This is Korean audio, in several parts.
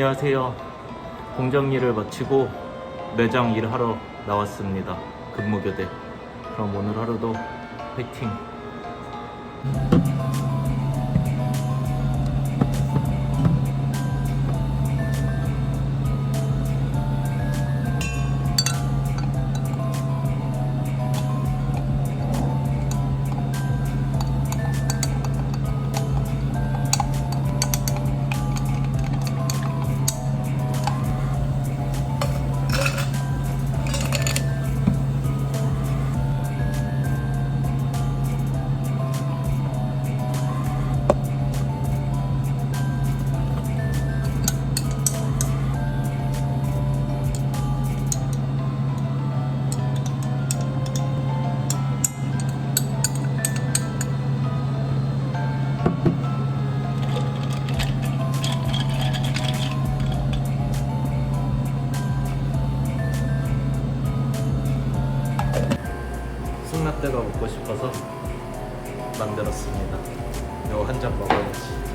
안녕하세요. 공정 일을 마치고 매장 일을 하러 나왔습니다. 근무교대. 그럼 오늘 하루도 화이팅! 승라떼가 먹고 싶어서 만들었습니다. 이거 한 잔 먹어야지.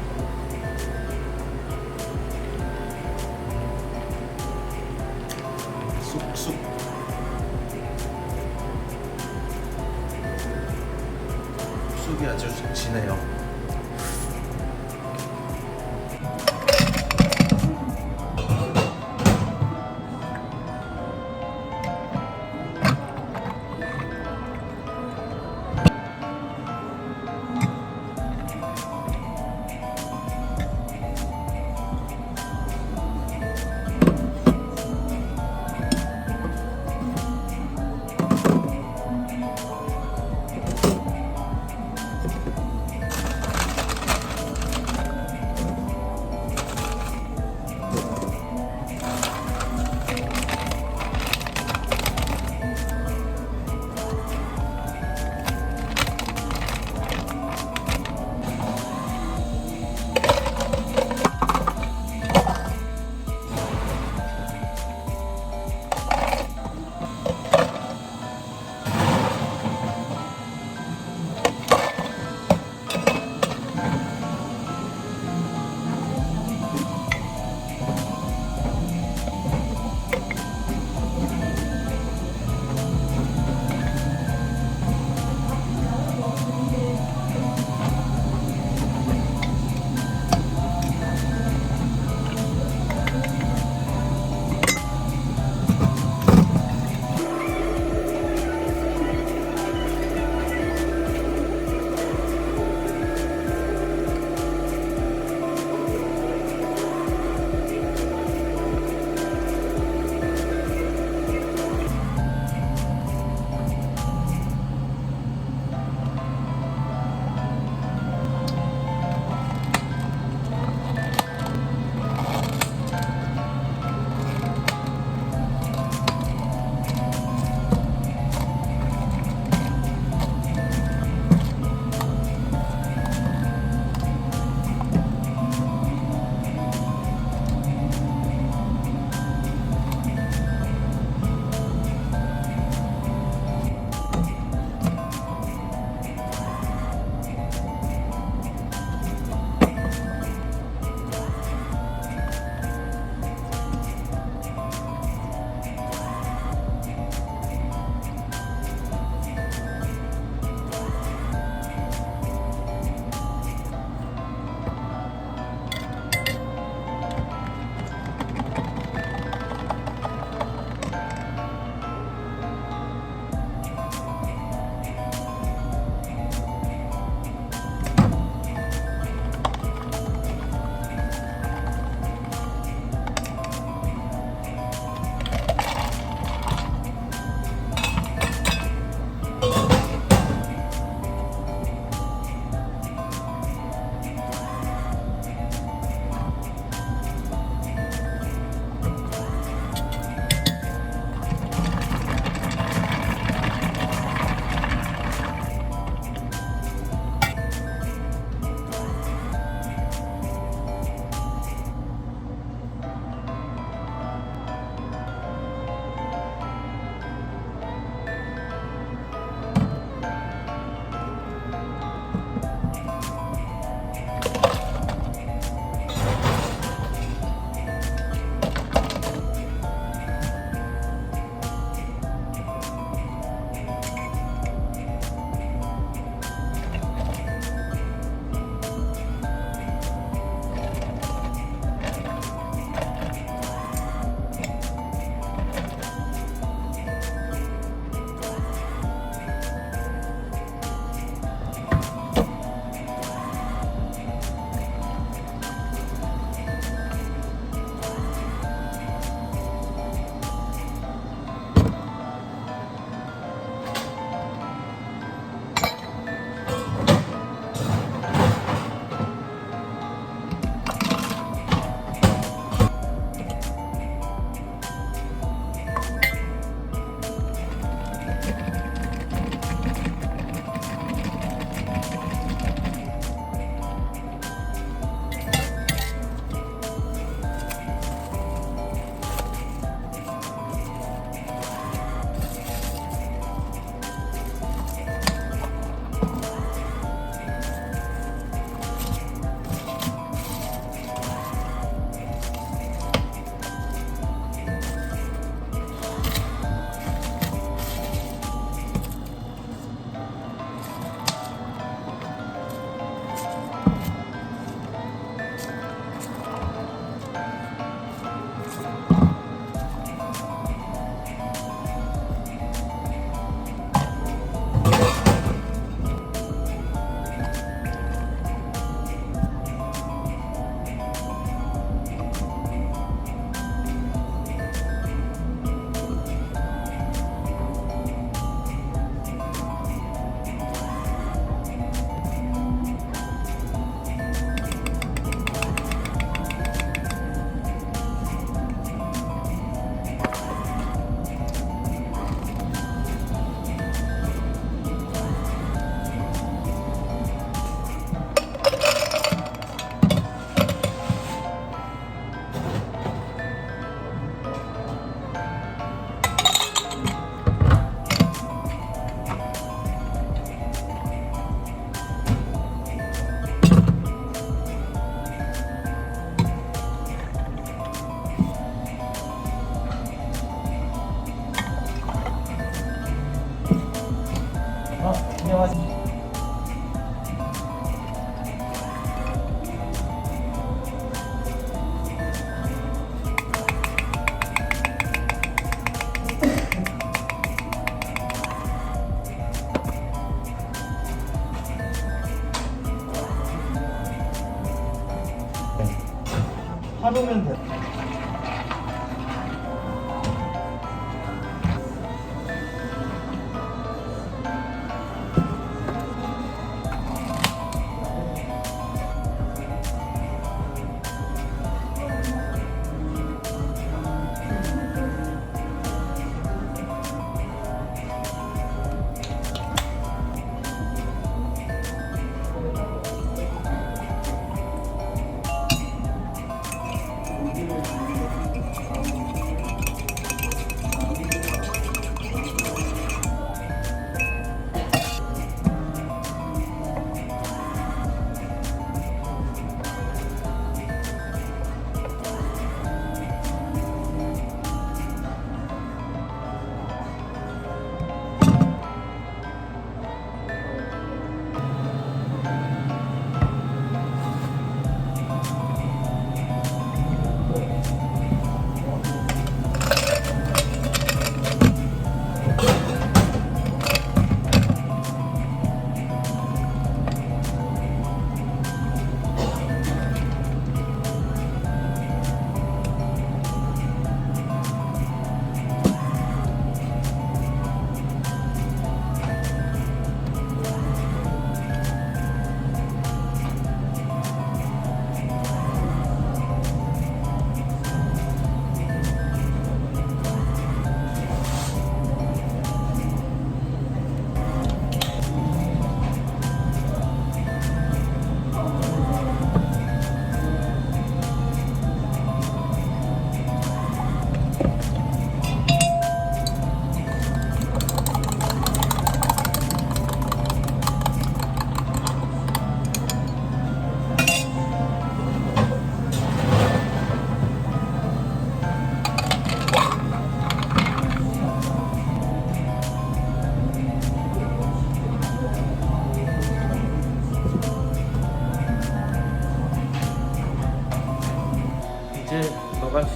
하루면 돼.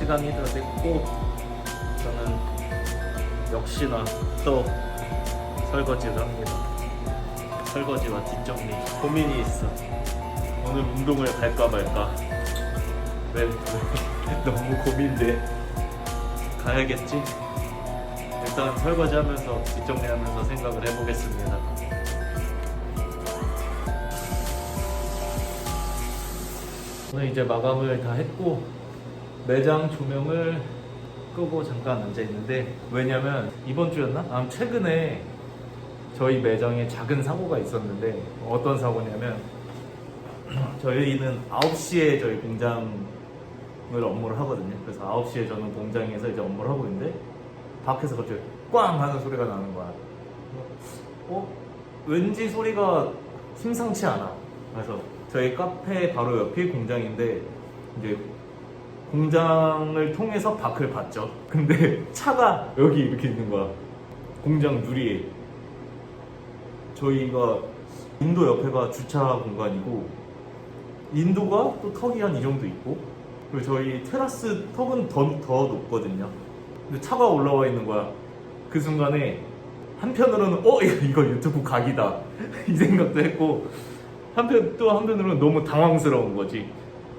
시간이 다 됐고 저는 역시나 또 설거지를 합니다. 설거지와 뒷정리 고민이 있어. 오늘 운동을 갈까 말까. 왜, 왜 너무 고민돼. 가야겠지. 일단 설거지하면서 뒷정리하면서 생각을 해보겠습니다. 오늘 이제 마감을 다 했고 매장 조명을 끄고 잠깐 앉아 있는데 왜냐면 이번 주였나? 아 최근에 저희 매장에 작은 사고가 있었는데 어떤 사고냐면 저희는 9시에 저희 공장을 업무를 하거든요. 그래서 9시에 저는 공장에서 이제 업무를 하고 있는데 밖에서 갑자기 꽝 하는 소리가 나는 거야. 어? 왠지 소리가 심상치 않아. 그래서 저희 카페 바로 옆이 공장인데 이제 공장을 통해서 밖을 봤죠. 근데 차가 여기 이렇게 있는 거야. 공장 누리에. 저희가 인도 옆에가 주차 공간이고 인도가 또 턱이 한 이 정도 있고 그리고 저희 테라스 턱은 더, 더 높거든요. 근데 차가 올라와 있는 거야. 그 순간에 한편으로는 어 이거, 유튜브 각이다 이 생각도 했고 한편 또 한편으로는 너무 당황스러운 거지.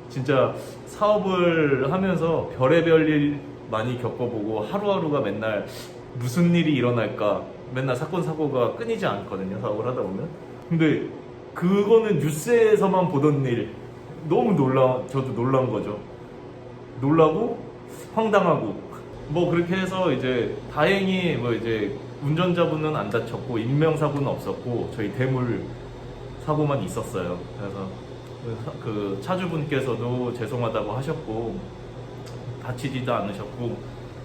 진짜 사업을 하면서 별의별 일 많이 겪어보고 하루하루가 맨날 무슨 일이 일어날까? 맨날 사건 사고가 끊이지 않거든요 사업을 하다 보면. 근데 그거는 뉴스에서만 보던 일. 너무 놀라 저도 놀란 거죠. 놀라고 황당하고. 뭐 그렇게 해서 이제 다행히 뭐 이제 운전자분은 안 다쳤고 인명사고는 없었고 저희 대물 사고만 있었어요. 그래서 그 사- 그 차주분께서도 죄송하다고 하셨고 다치지도 않으셨고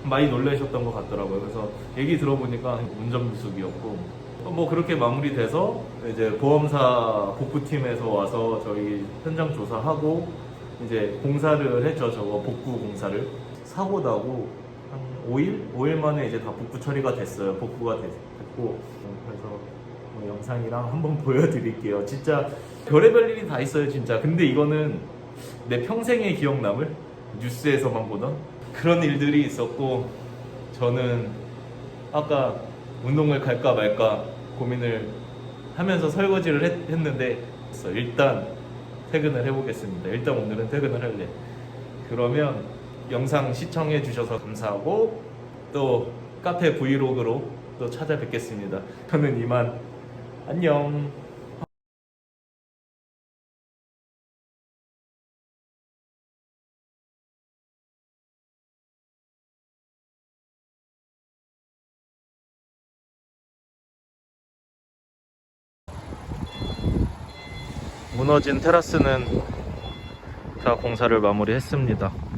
많이 놀라셨던 것 같더라고요. 그래서 얘기 들어보니까 운전 미숙이었고 뭐 그렇게 마무리돼서 이제 보험사 복구팀에서 와서 저희 현장 조사하고 이제 공사를 했죠. 저거 복구 공사를 사고 나고 한 5일? 5일 만에 이제 다 복구 처리가 됐어요. 복구가 됐, 고 그래서 뭐 영상이랑 한번 보여드릴게요. 진짜 별의별 일이 다 있어요, 진짜. 근데 이거는 내 평생에 기억 남을 뉴스에서만 보던 그런 일들이 있었고 저는 아까 운동을 갈까 말까 고민을 하면서 설거지를 했, 했는데 일단 퇴근을 해보겠습니다. 일단 오늘은 퇴근을 할래. 그러면 영상 시청해 주셔서 감사하고 또 카페 브이로그로 또 찾아뵙겠습니다. 저는 이만 안녕. 무너진 테라스는 다 공사를 마무리했습니다.